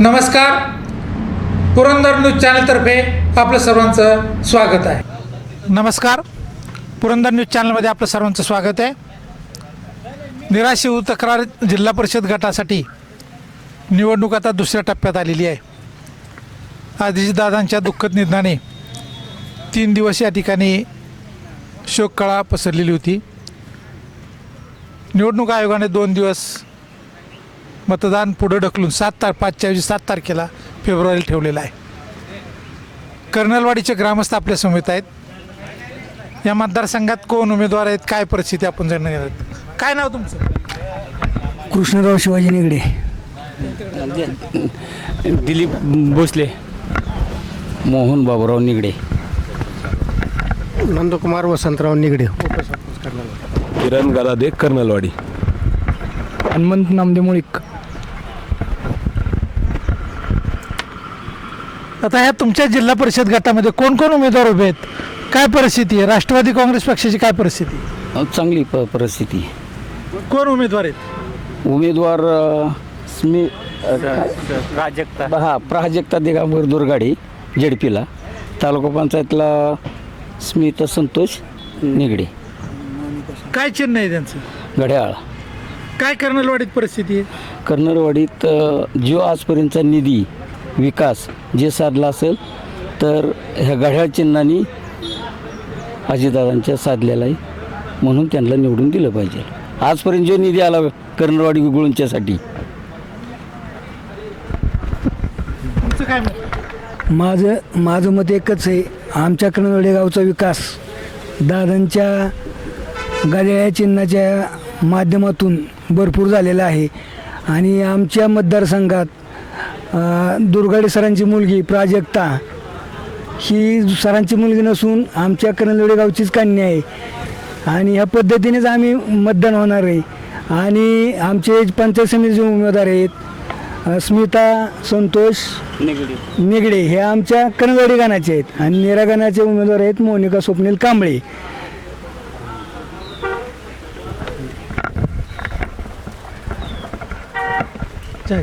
नमस्कार. पुरंदर न्यूज चॅनलतर्फे आपलं सर्वांचं स्वागत आहे. नमस्कार. पुरंदर न्यूज चॅनलमध्ये आपलं सर्वांचं स्वागत आहे. निराशिव तक्रार जिल्हा परिषद गटासाठी निवडणूक आता दुसऱ्या टप्प्यात आलेली आहे. आदिजीदादांच्या दुःखद निधनाने तीन दिवस या ठिकाणी शोककळा पसरलेली होती. निवडणूक आयोगाने दोन दिवस मतदान पुढं ढकलून सात तार पाचच्या ऐवजी सात तारखेला फेब्रुवारी ठेवलेला आहे. कर्नलवाडीचे ग्रामस्थ आपल्या समेत आहेत. या मतदारसंघात कोण उमेदवार आहेत काय परिस्थिती आपण जाणून घेणार. काय नाव तुमचं? कृष्णराव शिवाजी निगडे. दिलीप भोसले. मोहन बाबूराव निगडे. नंदकुमार वसंतराव निगडे. किरण गदादे कर्नलवाडी. हनुमंत नामदेव मुळीक आता ह्या तुमच्या जिल्हा परिषद गटामध्ये कोण कोण उमेदवार उभे आहेत? काय परिस्थिती आहे? राष्ट्रवादी काँग्रेस पक्षाची काय परिस्थिती? अ, चांगली प परिस्थिती. कोण उमेदवार आहेत? उमेदवार अ, स्मी प्राजक्ता. हा प्राजक्ता दिगांबर दुर्गाडे जेडपीला. तालुका पंचायतला स्मिता संतोष निगडे. काय चिन्ह आहे त्यांचं? घड्याळ. काय कर्नलवाडीत परिस्थिती आहे? कर्नलवाडीत अ, जो आजपर्यंतचा निधी विकास जे साधला असेल तर ह्या घड्याळ चिन्हाने अजितदादांच्या साधलेला आहे म्हणून त्यांना निवडून दिलं पाहिजे. आजपर्यंत जो निधी आला कर्नलवाडी गुळूंच्यासाठी? माझं माझं मत एकच आहे आमच्या कणवडे गावचा विकास दादांच्या गाड्या चिन्हाच्या माध्यमातून भरपूर झालेला आहे. आणि आमच्या मतदारसंघात दुर्गाडे सरांची मुलगी प्राजक्ता. ही सरांची मुलगी नसून आमच्या करणलोडे गावचीच कन्या आहे. आणि ह्या पद्धतीनेच आम्ही मतदान होणार आहे. आणि आमचे पंचायत समितीचे उमेदवार आहेत स्मिता संतोष निगडे. निगडे हे आमच्या कणवाडी गाण्याचे आहेत. आणि निरागणाचे उमेदवार आहेत मोनिका स्वप्नील कांबळे. चहा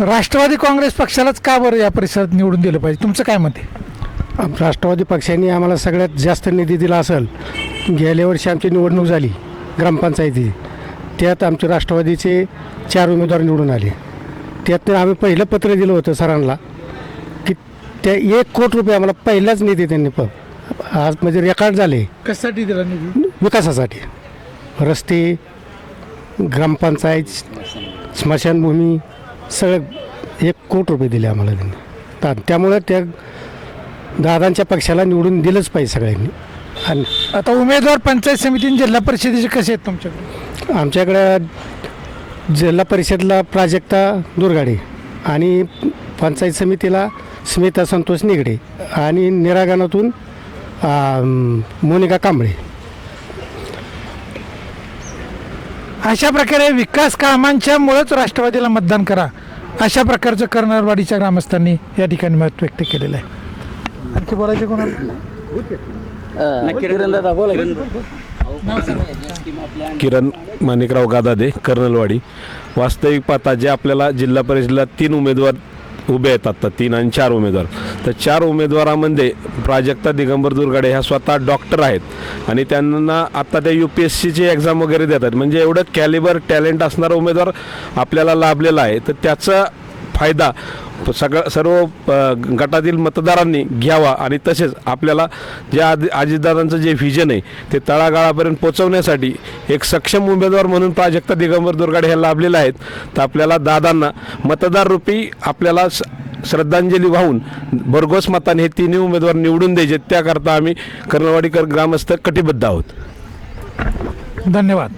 राष्ट्रवादी काँग्रेस पक्षालाच का बरं या परिसरात निवडून दिलं पाहिजे? तुमचं काय मत आहे? राष्ट्रवादी पक्षाने आम्हाला सगळ्यात जास्त निधी दिला असेल. गेल्या वर्षी आमची निवडणूक झाली ग्रामपंचायती. त्यात आमचे राष्ट्रवादीचे चार उमेदवार निवडून आले. त्यात आम्ही पहिलं पत्र दिलं होतं सरांना की त्या एक कोटी रुपये आम्हाला पहिलाच निधी त्यांनी प आज म्हणजे रेकॉर्ड झाले. कशासाठी दिला निधी? विकासासाठी. रस्ते ग्रामपंचायत स्मशानभूमी सगळं एक कोटी रुपये दिले आम्हाला त्यांनी. ता- त्यामुळं त्या दादांच्या पक्षाला निवडून दिलंच पाहिजे सगळ्यांनी. आणि आता उमेदवार पंचायत समिती आणि जिल्हा परिषदेचे कसे आहेत तुमच्याकडे? आमच्याकडं जिल्हा परिषदला प्राजक्ता दुर्गाडे आणि पंचायत समितीला स्मिता संतोष निगडे आणि निरागणातून अं, मोनिका कांबळे. अशा प्रकारे विकास कामांच्यामुळेच राष्ट्रवादीला मतदान करा. अशा प्रकारचं कर्नारवाडीच्या ग्रामस्थांनी या ठिकाणी मत व्यक्त केलेलं आहे. आणखी बोलायचे कोणाला? किरण बोला किरण माणिकराव गादादे कर्नलवाडी. वास्तविक पाहता जे आपल्याला जिल्हा परिषदेला तीन उमेदवार उभे आहेत आता तीन आणि चार उमेदवार. तर चार उमेदवारामध्ये प्राजक्ता दिगंबर दुर्गाडे ह्या स्वतः डॉक्टर आहेत. आणि त्यांना आता त्या यू पी एस सीची एक्झाम वगैरे देतात. म्हणजे एवढं कॅलिबर टॅलेंट असणारा उमेदवार आपल्याला लाभलेला आहे. तर त्याचा फायदा सगळं सर्व गटातील मतदारांनी घ्यावा. आणि तसेच आपल्याला जे आज अजितदादांचं जे व्हिजन आहे ते तळागाळापर्यंत पोचवण्यासाठी एक सक्षम उमेदवार म्हणून प्राजक्ता दिगंबर दुर्गाडे हे लाभलेले आहेत. तर आपल्याला दादांना मतदाररूपी आपल्याला स- श्रद्धांजली वाहून भरघोस मताने हे तिन्ही उमेदवार निवडून द्यायचे. त्याकरता आम्ही कर्नवाडीकर ग्रामस्थ कटिबद्ध आहोत. धन्यवाद.